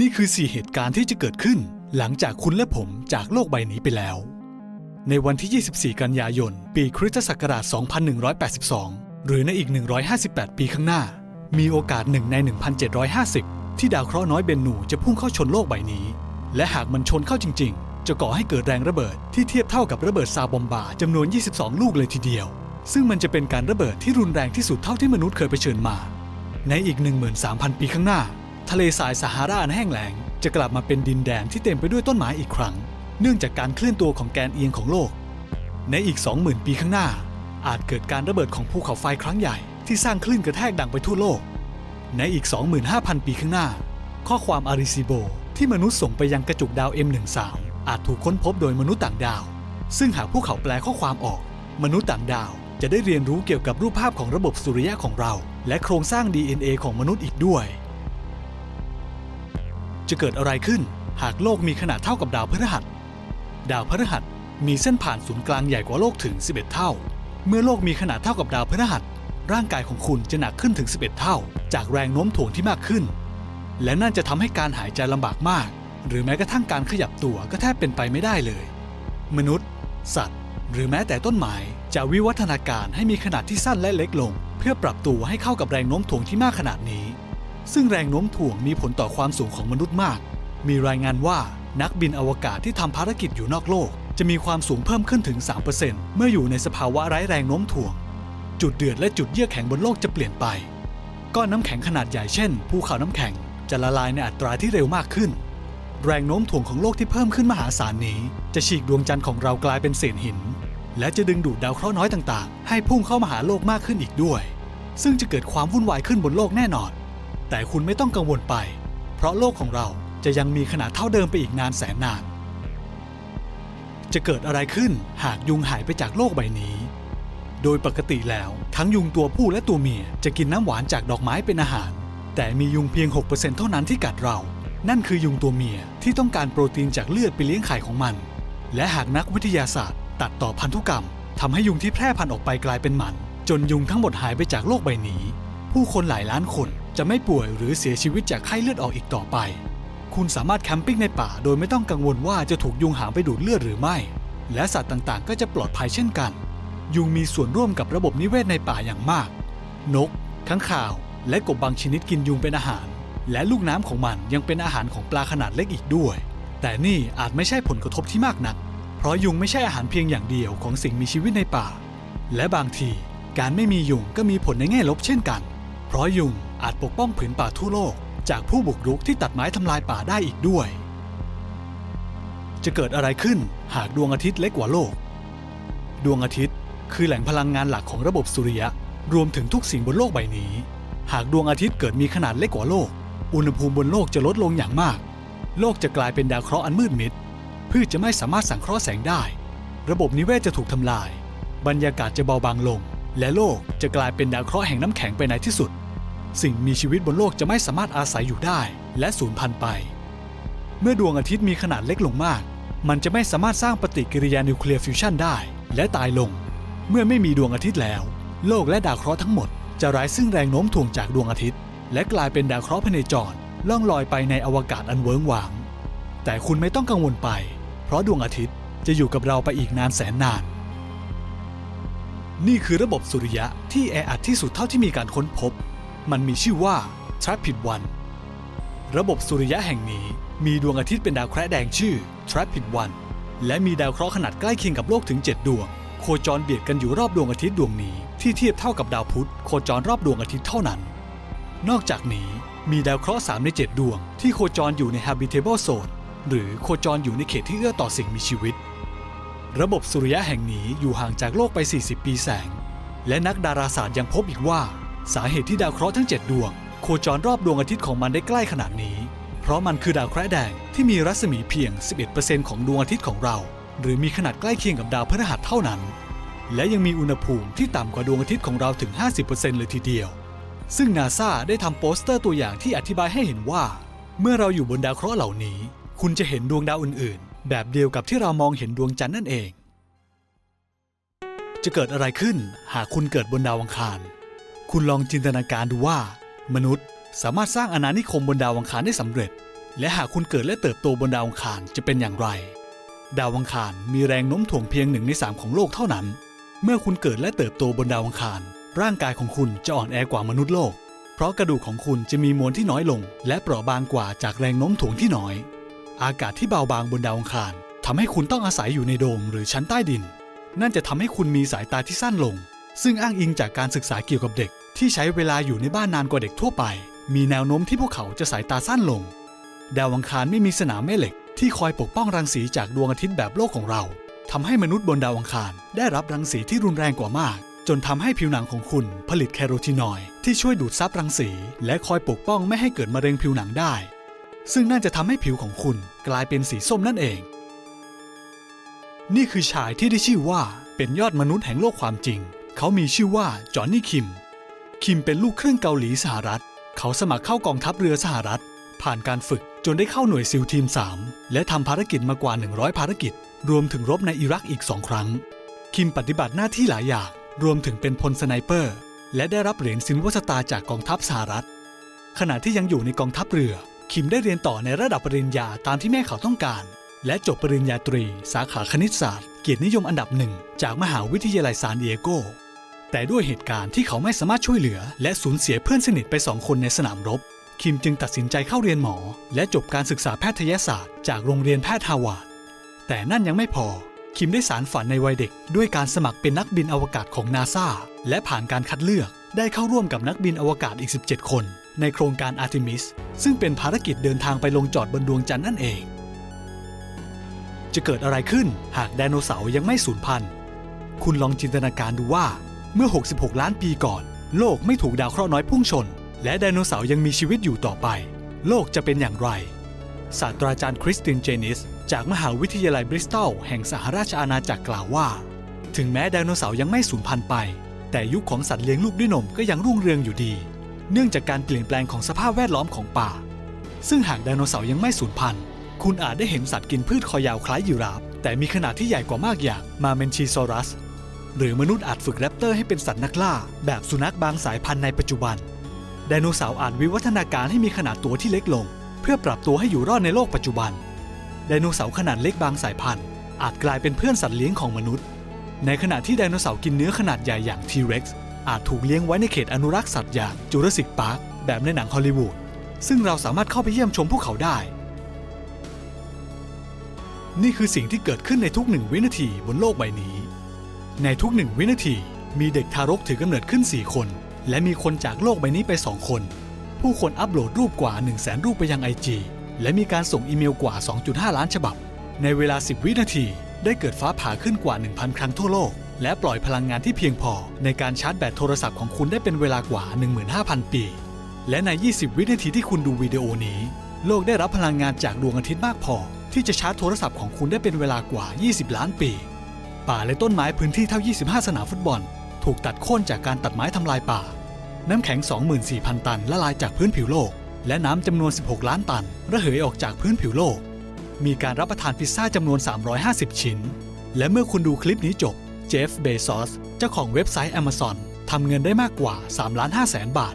นี่คือ 4 เหตุการณ์ที่จะเกิดขึ้น หลังจากคุณและผมจากโลกใบนี้ไปแล้ว ในวันที่ 24 กันยายน ปีคริสตศักราช 2182 หรือในอีก 158 ปีข้างหน้า มีโอกาสหนึ่งใน 1,750 ที่ดาวเคราะห์น้อยเบนนูจะพุ่งเข้าชนโลกใบนี้ และหากมันชนเข้าจริง ๆ จะก่อให้เกิดแรงระเบิดที่เทียบเท่ากับระเบิดซาบอมบาจำนวน 22 ลูกเลยทีเดียว ซึ่งมันจะเป็นการระเบิดที่รุนแรงที่สุดเท่าที่มนุษย์เคยเผชิญมา ในอีก 13,000 ปีข้างหน้า ทะเลทรายซาฮาราอันแห้งแล้งจะกลับมาเป็นดินแดนที่เต็มไปด้วยต้นไม้อีกครั้ง เนื่องจากการเคลื่อนตัวของแกนเอียงของโลก ในอีก 20,000 ปีข้างหน้า อาจเกิดการระเบิดของภูเขาไฟครั้งใหญ่ที่สร้างคลื่นกระแทกดังไปทั่วโลก ในอีก 25,000 ปีข้างหน้า ข้อความอาริซิโบ ที่มนุษย์ส่งไปยังกระจุกดาว M13 อาจถูกค้นพบโดยมนุษย์ต่างดาว ซึ่งหากพวกเขาแปลข้อความออก มนุษย์ต่างดาว จะได้เรียนรู้เกี่ยวกับรูปภาพของระบบสุริยะของเรา และโครงสร้าง DNA ของมนุษย์อีกด้วย จะเกิดอะไรขึ้นหากโลกมีขนาดเท่ากับดาวพฤหัส ดาวพฤหัสมีเส้นผ่านศูนย์กลางใหญ่กว่าโลกถึง 11 เท่า เมื่อโลกมีขนาดเท่ากับดาวพฤหัส ร่างกายของคุณจะหนักขึ้นถึง 11 เท่า จากแรงโน้มถ่วงที่มากขึ้น และนั่นจะทำให้การหายใจลำบากมาก หรือแม้กระทั่งการขยับตัวก็แทบเป็นไปไม่ได้เลย มนุษย์ สัตว์ หรือแม้แต่ต้นไม้จะวิวัฒนาการให้มีขนาดที่สั้นและเล็กลง เพื่อปรับตัวให้เข้ากับแรงโน้มถ่วงที่มากขนาดนี้ ซึ่งแรงโน้มถ่วงมีผลต่อความสูงของมนุษย์มาก มีรายงานว่านักบินอวกาศที่ทำภารกิจอยู่นอกโลก จะมีความสูงเพิ่มขึ้นถึง 3%เมื่ออยู่ในสภาวะไร้แรงโน้มถ่วง จุดเดือดและจุดเยือกแข็งบนโลกจะเปลี่ยนไป ก้อนน้ำแข็งขนาดใหญ่เช่นภูเขาน้ำแข็งจะละลายในอัตราที่เร็วมากขึ้น แรงโน้มถ่วงของโลกที่เพิ่มขึ้นมหาศาลนี้ จะฉีกดวงจันทร์ของเรากลายเป็นเศษหิน และจะดึงดูดดาวเคราะห์น้อยต่างๆ ให้พุ่งเข้ามาหาโลกมากขึ้นอีกด้วย ซึ่งจะเกิดความวุ่นวายขึ้นบนโลกแน่นอน แต่คุณไม่ต้องกังวลไป เพราะโลกของเราจะยังมีขนาดเท่าเดิมไปอีกนานแสนนาน จะเกิดอะไรขึ้นหากยุงหายไปจากโลกใบนี้ โดยปกติแล้วทั้งยุงตัวผู้และตัวเมียจะกินน้ำหวานจากดอกไม้เป็นอาหาร แต่มียุงเพียง 6%เท่านั้นที่กัดเรา นั่นคือยุงตัวเมียที่ต้องการโปรตีนจากเลือดไปเลี้ยงไข่ของมัน และหากนักวิทยาศาสตร์ ตัดต่อพันธุกรรมทำให้ยุงที่แพร่พันธุ์ออกไปกลายเป็นหมัน จนยุงทั้งหมดหายไปจากโลกใบนี้ ผู้คนหลายล้านคน จะไม่ป่วยหรือเสียชีวิตจากไข้เลือดออกอีกต่อไป คุณสามารถแคมปิ้งในป่าโดยไม่ต้องกังวลว่าจะถูกยุงหางไปดูดเลือดหรือไม่ และสัตว์ต่างๆ ก็จะปลอดภัยเช่นกัน ยุงมีส่วนร่วมกับระบบนิเวศในป่าอย่างมาก นกค้างคาว และกบบางชนิดกินยุงเป็นอาหาร และลูกน้ำของมันยังเป็นอาหารของปลาขนาดเล็กอีกด้วย แต่นี่อาจไม่ใช่ผลกระทบที่มากนัก เพราะยุงไม่ใช่อาหารเพียงอย่างเดียวของสิ่งมีชีวิตในป่า และบางทีการไม่มียุงก็มีผลในแง่ลบเช่นกัน เพราะยุง อาจปกป้องผืนป่าทั่วโลก จากผู้บุกรุกที่ตัดไม้ทำลายป่าได้อีกด้วย จะเกิดอะไรขึ้นหากดวงอาทิตย์เล็กกว่าโลก ดวงอาทิตย์คือแหล่งพลังงานหลักของระบบสุริยะ รวมถึงทุกสิ่งบนโลกใบนี้ หากดวงอาทิตย์เกิดมีขนาดเล็กกว่าโลก อุณหภูมิบนโลกจะลดลงอย่างมาก โลกจะกลายเป็นดาวเคราะห์อันมืดมิดพืชจะไม่สามารถสังเคราะห์แสงได้ ระบบนิเวศจะถูกทำลาย บรรยากาศจะเบาบางลง และโลกจะกลายเป็นดาวเคราะห์แห่งน้ำแข็งไปในที่สุด สิ่งมีชีวิตบนโลกจะไม่สามารถอาศัยอยู่ได้และสูญพันธุ์ไป เมื่อดวงอาทิตย์มีขนาดเล็กลงมาก มันจะไม่สามารถสร้างปฏิกิริยานิวเคลียร์ฟิวชันได้ และตายลง เมื่อไม่มีดวงอาทิตย์แล้ว โลกและดาวเคราะห์ทั้งหมด จะไร้ซึ่งแรงโน้มถ่วงจากดวงอาทิตย์ และกลายเป็นดาวเคราะห์พเนจรล่องลอยไปในอวกาศอันเวิ้งว้าง แต่คุณไม่ต้องกังวลไป เพราะดวงอาทิตย์จะอยู่กับเราไปอีกนานแสนนาน นี่คือระบบสุริยะที่แออัดที่สุดเท่าที่มีการค้นพบ มันมีชื่อว่า TRAPPIST-1 ระบบสุริยะแห่งนี้มีดวงอาทิตย์เป็นดาวแคระแดงชื่อ TRAPPIST-1 และมีดาวเคราะห์ขนาดใกล้เคียงกับโลกถึง 7 ดวง โคจรเบียดกันอยู่รอบดวงอาทิตย์ดวงนี้ที่เทียบเท่ากับดาวพุธโคจรรอบดวงอาทิตย์เท่านั้น นอกจากนี้มีดาวเคราะห์3ใน 7 ดวง ที่โคจรอยู่ใน habitable zone หรือโคจรอยู่ในเขตที่เอื้อต่อสิ่งมีชีวิต ระบบสุริยะแห่งนี้อยู่ห่างจากโลกไป 40 ปีแสง และนักดาราศาสตร์ยังพบอีกว่า สาเหตุที่ดาวเคราะห์ทั้ง 7 ดวง โคจรรอบดวงอาทิตย์ของมันได้ใกล้ขนาดนี้ เพราะมันคือดาวแคระแดงที่มีรัศมีเพียง 11%ของดวงอาทิตย์ของเรา หรือมีขนาดใกล้เคียงกับดาวพฤหัสเท่านั้น และยังมีอุณหภูมิที่ต่ำกว่าดวงอาทิตย์ของเราถึง 50%เลยทีเดียว ซึ่งนาซาได้ทำโปสเตอร์ตัวอย่างที่อธิบายให้เห็นว่า เมื่อเราอยู่บนดาวเคราะห์เหล่านี้ คุณจะเห็นดวงดาวอื่นๆ แบบเดียวกับที่เรามองเห็นดวงจันทร์นั่นเอง จะเกิดอะไรขึ้นหากคุณเกิดบนดาวอังคาร คุณลองจินตนาการดูว่า มนุษย์สามารถสร้างอาณานิคมบนดาวอังคารได้สำเร็จ และหากคุณเกิดและเติบโตบนดาวอังคารจะเป็นอย่างไร ดาวอังคารมีแรงโน้มถ่วงเพียงหนึ่งในสามของโลกเท่านั้น เมื่อคุณเกิดและเติบโตบนดาวอังคาร ร่างกายของคุณจะอ่อนแอกว่ามนุษย์โลก เพราะกระดูกของคุณจะมีมวลที่น้อยลง และเปราะบางกว่าจากแรงโน้มถ่วงที่น้อย อากาศที่เบาบางบนดาวอังคารทำให้คุณต้องอาศัยอยู่ในโดมหรือชั้นใต้ดิน นั่นจะทำให้คุณมีสายตาที่สั้นลง ซึ่งอ้างอิงจากการศึกษาเกี่ยวกับเด็ก ที่ใช้เวลาอยู่ในบ้านนานกว่าเด็กทั่วไป มีแนวโน้มที่พวกเขาจะสายตาสั้นลง ดาวอังคารไม่มีสนามแม่เหล็ก ที่คอยปกป้องรังสีจากดวงอาทิตย์แบบโลกของเราทำให้มนุษย์บนดาวอังคาร ได้รับรังสีที่รุนแรงกว่ามาก จนทำให้ผิวหนังของคุณผลิตแคโรทีนอยด์ที่ช่วยดูดซับรังสี และคอยปกป้องไม่ให้เกิดมะเร็งผิวหนังได้ ซึ่งน่าจะทำให้ผิวของคุณกลายเป็นสีส้มนั่นเอง นี่คือชายที่ได้ชื่อว่าเป็นยอดมนุษย์แห่งโลกความจริง เขามีชื่อว่าจอห์นนี่คิม คิมเป็นลูกครึ่งเกาหลีสหรัฐ เขาสมัครเข้ากองทัพเรือสหรัฐ ผ่านการฝึกจนได้เข้าหน่วยซิลทีม 3 และทำภารกิจมากว่า 100 ภารกิจ รวมถึงรบในอิรักอีก2ครั้ง คิมปฏิบัติหน้าที่หลายอย่าง รวมถึงเป็นพลสไนเปอร์ และได้รับเหรียญซินวัสตาจากกองทัพสหรัฐ ขณะที่ยังอยู่ในกองทัพเรือ คิมได้เรียนต่อในระดับปริญญาตามที่แม่เขาต้องการ และจบปริญญาตรี สาขาคณิตศาสตร์ เกียรตินิยมอันดับหนึ่งจากมหาวิทยาลัยซานดิเอโก แต่ด้วยเหตุการณ์ที่เขาไม่สามารถช่วยเหลือ และสูญเสียเพื่อนสนิทไปสองคนในสนามรบ คิมจึงตัดสินใจเข้าเรียนหมอ และจบการศึกษาแพทยศาสตร์จากโรงเรียนแพทย์ฮาวาดแต่นั่นยังไม่พอ คิมได้สารฝันในวัยเด็ก ด้วยการสมัครเป็นนักบินอวกาศของนาซาและผ่านการคัดเลือก ได้เข้าร่วมกับนักบินอวกาศอีก 17 คน ในโครงการอาร์ e มิสซึ่งเป็นภารกิจเดินทางไปลงจอดบนดวงจันทร์นั่นเอง จะเกิดอะไรขึ้นหากไดโนเสาร์ยังไม่สูญพันธุ์ คุณลองจินตนาการดูว่า เมื่อ 66 ล้านปีก่อน โลกไม่ถูกดาวเคราะห์น้อยพุ่งชน และไดโนเสาร์ยังมีชีวิตอยู่ต่อไป โลกจะเป็นอย่างไร ศาสตราจารย์คริสตินเจนิส จากมหาวิทยาลัยบริสตอลแห่งสหราชอาณาจักรกล่าวว่า ถึงแม้ไดโนเสาร์ยังไม่สูญพันธุ์ไป แต่ยุคของสัตว์เลี้ยงลูกด้วยนมก็ยังรุ่งเรืองอยู่ดี เนื่องจากการเปลี่ยนแปลงของสภาพแวดล้อมของป่า ซึ่งหากไดโนเสาร์ยังไม่สูญพันธุ์คุณอาจได้เห็นสัตว์กินพืชคอยาวคล้ายยีราฟแต่มีขนาดที่ใหญ่กว่ามากอย่างมาเมนชีซอรัส หรือมนุษย์อาจฝึกแรปเตอร์ให้เป็นสัตว์นักล่า แบบสุนัขบางสายพันธุ์ในปัจจุบัน ไดโนเสาร์อาจวิวัฒนาการให้มีขนาดตัวที่เล็กลง เพื่อปรับตัวให้อยู่รอดในโลกปัจจุบัน ไดโนเสาร์ขนาดเล็กบางสายพันธุ์ อาจกลายเป็นเพื่อนสัตว์เลี้ยงของมนุษย์ ในขณะที่ไดโนเสาร์กินเนื้อขนาดใหญ่อย่าง T-Rex อาจถูกเลี้ยงไว้ในเขตอนุรักษ์สัตว์อย่างจูราสสิกพาร์คแบบในหนังฮอลลีวูดซึ่งเราสามารถเข้าไปเยี่ยมชมพวกเขาได้ นี่คือสิ่งที่เกิดขึ้นในทุกหนึ่งวินาทีบนโลกใบนี้ ในทุกหนึ่งวินาที มีเด็กทารกถือกำเนิดขึ้น 4 คน และมีคนจากโลกใบนี้ไป 2 คน ผู้คนอัปโหลดรูปกว่า 1 0 0 0 0แรูปไปยัง IG และมีการส่งอีเมลกว่า 2.5 ล้านฉบับ ในเวลา 10 วินาที ได้เกิดฟ้าผ่าขึ้นกว่า 1,000 ครั้งทั่วโลก และปล่อยพลังงานที่เพียงพอ ในการชาร์จแบตโทรศัพท์ของคุณได้เป็นเวลากว่า 15,000 ปี และใน 20 วินาทีที่คุณดูวิดีโอนี้ โลกได้รับพลังงานจากดวงอาทิตย์มากพอ ที่จะชาร์จโทรศัพท์ของคุณได้เป็นเวลากว่า 20 ล้านปี ป่าและต้นไม้พื้นที่เท่า 25 สนามฟุตบอล ถูกตัดโค่นจากการตัดไม้ทำลายป่า น้ำแข็ง 24,000 ตันละลายจากพื้นผิวโลก และน้ำจำนวน 16 ล้านตัน ระเหยออกจากพื้นผิวโลก มีการรับประทานพิซซ่าจำนวน 350 ชิ้น และเมื่อคุณดูคลิปนี้จบ เจฟ เบซอส เจ้าของเว็บไซต์ Amazon ทำเงินได้มากกว่า 3 ล้าน5แสนบาท